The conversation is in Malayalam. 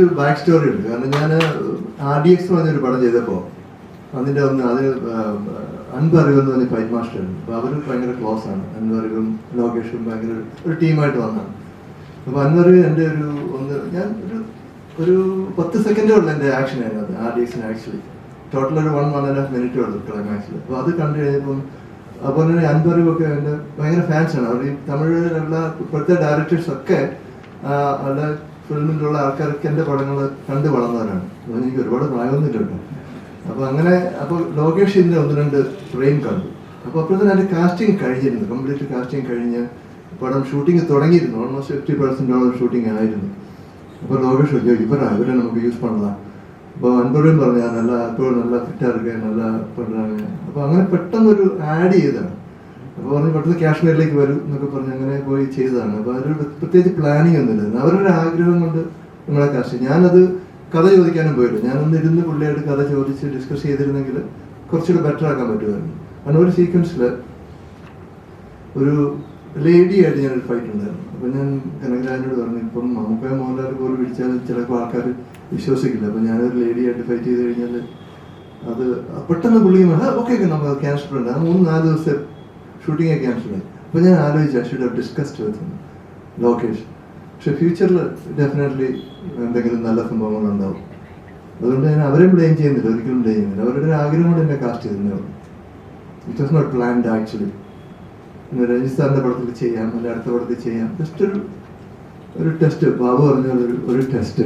ഒരു ബാക്ക് സ്റ്റോറി ഉണ്ട്. കാരണം ഞാൻ ആർ ഡി എക്സ് പറഞ്ഞൊരു പടം ചെയ്തപ്പോൾ അതിന്റെ ഒന്ന് അത് അൻപ് അറിവ് എന്ന് പറഞ്ഞ ഫൈറ്റ് മാസ്റ്റർ ഉണ്ട്. അപ്പോൾ അവർ ഭയങ്കര ക്ലോസ് ആണ്. അൻപ് അറിവും ലോകേഷും ഭയങ്കര ഒരു ടീമായിട്ട് വന്നതാണ് അപ്പോൾ അൻവർ എന്റെ ഒരു ഒന്ന് ഞാൻ ഒരു ഒരു പത്ത് സെക്കൻഡേ ഉള്ളൂ എന്റെ ആക്ഷൻ അതിനകത്ത് ആർ ഡി എക്സിന് ആക്ച്വലി ടോട്ടൽ ഒരു വൺ വൺ ആൻഡ് ഹാഫ് മിനിറ്റേ ഉള്ളൂ ക്ലൈമാക്സിൽ അപ്പോൾ അത് കണ്ടു കഴിഞ്ഞപ്പം അതുപോലെ തന്നെ അൻപറിവൊക്കെ എന്റെ ഭയങ്കര ഫാൻസാണ് അവർ ഈ തമിഴിലുള്ള ഇപ്പോഴത്തെ ഡയറക്ടേഴ്സ് ഒക്കെ ഫിലിമിലുള്ള ആൾക്കാർക്ക് എന്റെ പടങ്ങൾ കണ്ടു വളർന്നവരാണ്. എനിക്ക് ഒരുപാട് പ്രായമൊന്നുമില്ല കേട്ടോ. അപ്പോൾ അങ്ങനെ അപ്പോൾ ലോകേഷ് ഇന്ന് ഒന്ന് രണ്ട് ഫ്രെയിം കണ്ടു. അപ്പോൾ അപ്പോഴത്തേനും അതിന്റെ കാസ്റ്റിംഗ് കഴിഞ്ഞിരുന്നു. കംപ്ലീറ്റ് കാസ്റ്റിംഗ് കഴിഞ്ഞ് പടം ഷൂട്ടിംഗ് തുടങ്ങിയിരുന്നു. ഓൾമോസ്റ്റ് ഫിഫ്റ്റി പെർസെന്റോളം ഷൂട്ടിംഗ് ആയിരുന്നു. അപ്പോൾ ലോകേഷ് ചോദിച്ചു ഇവരാ ഇവരെ നമുക്ക് യൂസ് പണതാണ് അപ്പോൾ അൻപതും പറഞ്ഞാൽ നല്ല അപ്പോഴും നല്ല ഫിറ്റായിരിക്കുക നല്ല പെണ്ണാണ് അപ്പോൾ അങ്ങനെ പെട്ടെന്നൊരു ആഡ് ചെയ്താണ്. അപ്പോൾ പറഞ്ഞു പെട്ടെന്ന് കാശ്മീരിലേക്ക് വരും എന്നൊക്കെ പറഞ്ഞ് അങ്ങനെ പോയി ചെയ്തതാണ്. അപ്പോൾ അതൊരു പ്രത്യേകിച്ച് പ്ലാനിങ് ഒന്നുമില്ല അവരൊരു ആഗ്രഹം കൊണ്ട് നമ്മളെ കാശ് ഞാനത് കഥ ചോദിക്കാനും പോയില്ല ഞാനൊന്ന് ഇരുന്ന് പുള്ളിയായിട്ട് കഥ ചോദിച്ച് ഡിസ്കസ് ചെയ്തിരുന്നെങ്കിൽ കുറച്ചുകൂടെ ബെറ്റർ ആക്കാൻ പറ്റുമായിരുന്നു. കാരണം ഒരു സീക്വൻസിൽ ഒരു ലേഡി ആയിട്ട് ഞാനൊരു ഫൈറ്റ് ഉണ്ടായിരുന്നു. അപ്പൊ ഞാൻ കനകരാജനോട് പറഞ്ഞു ഇപ്പം മമ്മൂക്ക മോഹൻലാൽ പോലും പിടിച്ചാൽ ചിലപ്പോൾ ആൾക്കാർ വിശ്വസിക്കില്ല. അപ്പൊ ഞാനൊരു ലേഡി ആയിട്ട് ഫൈറ്റ് ചെയ്ത് കഴിഞ്ഞാൽ അത് പെട്ടെന്ന് പുള്ളി ഓക്കെ ഓക്കെ നമ്മൾ ക്യാൻസൽ ഉണ്ട് ആ മൂന്ന് നാല് ദിവസത്തെ ഷൂട്ടിംഗ് ക്യാൻസൽ ആയി അപ്പൊ ഞാൻ ആലോചിച്ചു I should have discussed with Lokesh പക്ഷെ ഫ്യൂച്ചറിൽ ഡെഫിനറ്റ്ലി എന്തെങ്കിലും നല്ല സംഭവങ്ങൾ ഉണ്ടാവും. അതുകൊണ്ട് ഞാൻ അവരെ ബ്ലെയിം ചെയ്യുന്നില്ല ഒരിക്കലും ബ്ലെയിം ചെയ്യുന്നില്ല. അവരുടെ ഒരു ആഗ്രഹം കൊണ്ട് എന്നെ കാസ്റ്റ് ചെയ്തിരുന്നു it was not planned actually Ranjith സാറിന്റെ പടത്തിൽ ചെയ്യാം അല്ലെ അടുത്ത പടത്തിൽ ചെയ്യാം. ജസ്റ്റ് ഒരു ഒരു ടെസ്റ്റ് ബാബു പറഞ്ഞ ഒരു ടെസ്റ്റ്